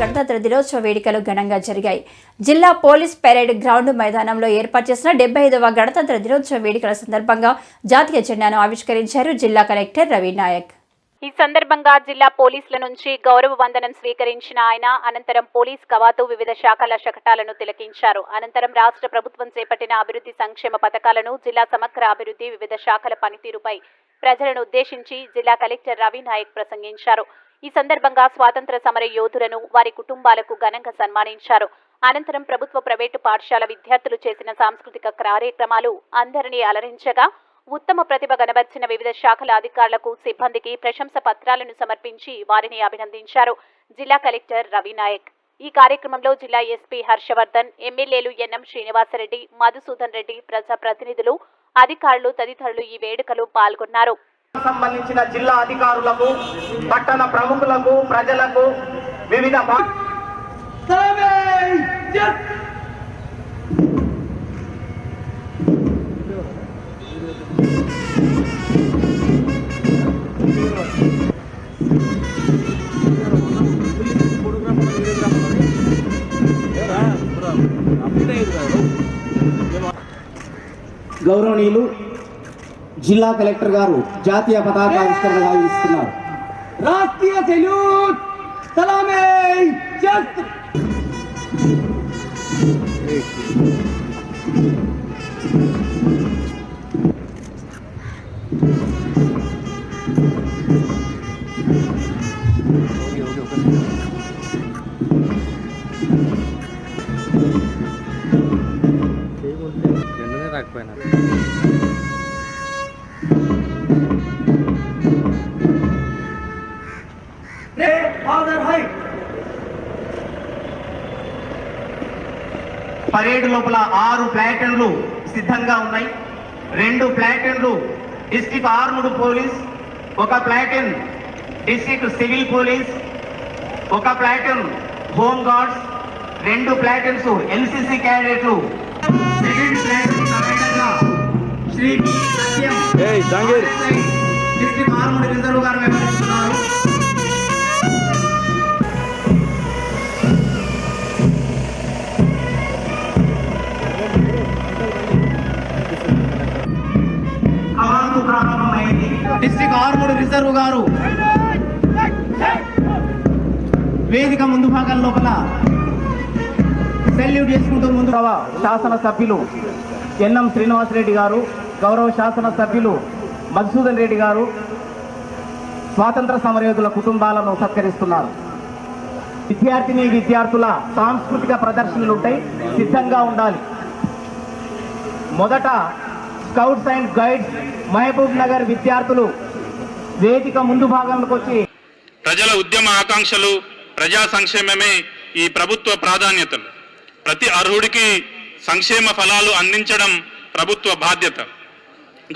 గణతంత్ర దినోత్సవ వేడుకలు ఘనంగా జరిగాయి. జిల్లా పోలీస్ పెరేడ్ గ్రౌండ్ మైదానంలో ఏర్పాటు చేసిన డెబ్బై ఐదవ గణతంత్ర దినోత్సవ వేడుకల సందర్భంగా జాతీయ జెండాను ఆవిష్కరించారు జిల్లా కలెక్టర్ రవి నాయక్. ఈ సందర్భంగా జిల్లా పోలీసుల నుంచి గౌరవ వందనం స్వీకరించిన ఆయన అనంతరం పోలీస్ కవాతు వివిధ శాఖల శకటాలను తిలకించారు. అనంతరం రాష్ట్ర ప్రభుత్వం చేపట్టిన అభివృద్ధి సంక్షేమ పథకాలను జిల్లా సమగ్ర అభివృద్ధి వివిధ శాఖల పనితీరుపై ప్రజలను ఉద్దేశించి జిల్లా కలెక్టర్ రవి నాయక్ ప్రసంగించారు. ఈ సందర్భంగా స్వాతంత్ర సమర యోధులను వారి కుటుంబాలకు ఘనంగా సన్మానించారు. అనంతరం ప్రభుత్వ ప్రైవేటు పాఠశాల విద్యార్థులు చేసిన సాంస్కృతిక కార్యక్రమాలు అందరినీ అలరించగా ఉత్తమ ప్రతిభ కనబర్చిన వివిధ శాఖల అధికారులకు సిబ్బందికి ప్రశంస పత్రాలను సమర్పించి వారిని అభినందించారు జిల్లా కలెక్టర్ రవి నాయక్. ఈ కార్యక్రమంలో జిల్లా ఎస్పీ హర్షవర్ధన్ ఎమ్మెల్యేలు ఎన్ఎం శ్రీనివాసరెడ్డి మధుసూదన్ రెడ్డి ప్రజా ప్రతినిధులు అధికారులు తదితరులు ఈ వేడుకలో పాల్గొన్నారు. సంబంధించిన జిల్లా అధికారులకు పట్టణ ప్రముఖులకు ప్రజలకు వివిధ గౌరవనీయులు జిల్లా కలెక్టర్ గారు జాతీయ పతాకావిష్కరణ గావిస్తున్నారు రాష్ట్రీయ సెల్యూట్ సలామే జస్ట్ జెండనే రాకపోయినా పరేడ్ లోపల ఆరు ప్లాటన్లు సిద్ధంగా ఉన్నాయి. రెండు ప్లాటన్లు డిస్ట్రిక్ట్ ఆర్ముడ్ పోలీస్ ఒక ప్లాటన్ డిస్ట్రిక్ట్ సివిల్ పోలీస్ ఒక ప్లాటన్ హోమ్ గార్డ్స్ రెండు ప్లాటన్స్ ఎన్సిసి క్యాడెట్లు. Second platoon కమాండర్గా Shri. District armed reserve garu వ్యవహరిస్తున్నారు. ఆర్ముడ్ రిజర్వ్ గారు. వేదిక ముందు భాగం లోపల సెల్యూట్ చేసుకుంటూ ముందు శాసన సభ్యులు ఎన్ఎం శ్రీనివాసరెడ్డి గారు గౌరవ శాసన సభ్యులు మధుసూదన్ రెడ్డి గారు స్వాతంత్ర సమరయోధుల కుటుంబాలను సత్కరిస్తున్నారు. విద్యార్థిని విద్యార్థుల సాంస్కృతిక ప్రదర్శనలు ఉంటాయి సిద్ధంగా ఉండాలి. మొదట scouts and guides Mahabubnagar విద్యార్థులు వేదిక ముందు భాగంలోకి వచ్చి ప్రజల ఉద్యమ ఆకాంక్షలు ప్రజా సంక్షేమమే ఈ ప్రభుత్వ ప్రాధాన్యతలు. ప్రతి అర్హుడికి సంక్షేమ ఫలాలు అందించడం ప్రభుత్వ బాధ్యత.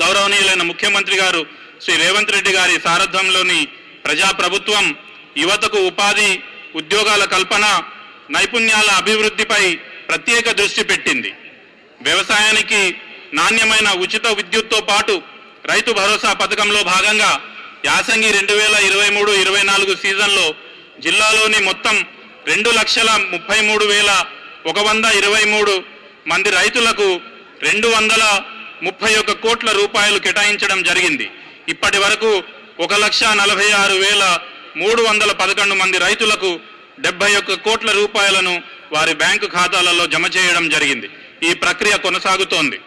గౌరవనీయులైన ముఖ్యమంత్రి గారు శ్రీ రేవంత్ రెడ్డి గారి సారథ్యంలోని ప్రజా ప్రభుత్వం యువతకు ఉపాధి ఉద్యోగాల కల్పన నైపుణ్యాల అభివృద్ధిపై ప్రత్యేక దృష్టి పెట్టింది. వ్యవసాయానికి నాణ్యమైన ఉచిత విద్యుత్తో పాటు రైతు భరోసా పథకంలో భాగంగా యాసంగి రెండు వేల ఇరవై మూడు ఇరవై నాలుగు సీజన్లో జిల్లాలోని మొత్తం రెండు లక్షల ముప్పై మూడు వేల ఒక వంద ఇరవై మూడు మంది రైతులకు రెండు వందల ముప్పై ఒక కోట్ల రూపాయలు కేటాయించడం జరిగింది. ఇప్పటి వరకు ఒక లక్ష నలభై ఆరు వేల మూడు వందల పదకొండు మంది రైతులకు డెబ్బై ఒక్క కోట్ల రూపాయలను వారి బ్యాంకు ఖాతాలలో జమ చేయడం జరిగింది. ఈ ప్రక్రియ కొనసాగుతోంది.